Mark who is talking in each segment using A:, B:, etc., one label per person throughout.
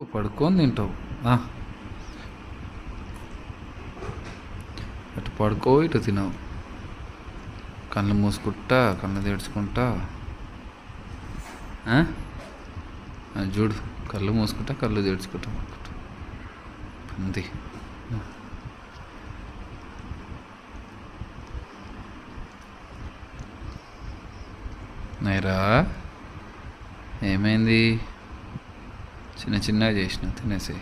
A: పడుకొని తింటావు. ఆ. అటు పడుకో ఇటు తినవు. కళ్ళు మూసుకుంటా కళ్ళు తెడుచుకుంటా ఆ? చూడు కళ్ళు మూసుకుంటా కళ్ళు తెడుచుకుంటా అంతే. అంది నైరా ఏమైంది? చిన్న చిన్నగా చేసిన తినేసి.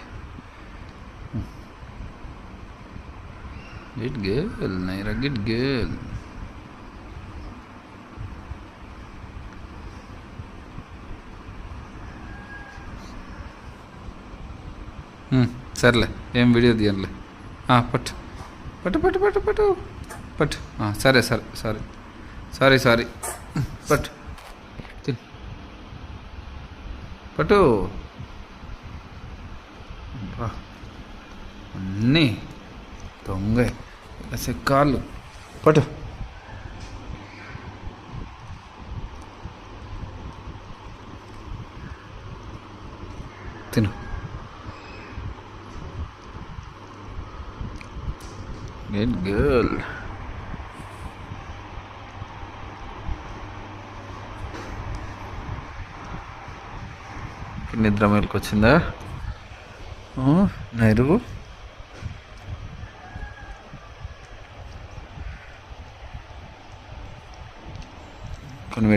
A: గిట్ గర్ల్ నైరా గిట్ గర్ల్ సర్లే ఏం వీడియో తీయనులే. పట్టు. పట్టు పట్టు పట్టు పట్టు. పట్టు. సరే సరే సారీ. Sorry sorry. పట్టు. పట్టు. అన్నీ దొంగ. కాళ్ళు పట్టు. తిను. గుడ్ గర్ల్ నిద్ర మేలుకొచ్చిందా? వచ్చిందా నైరు కొని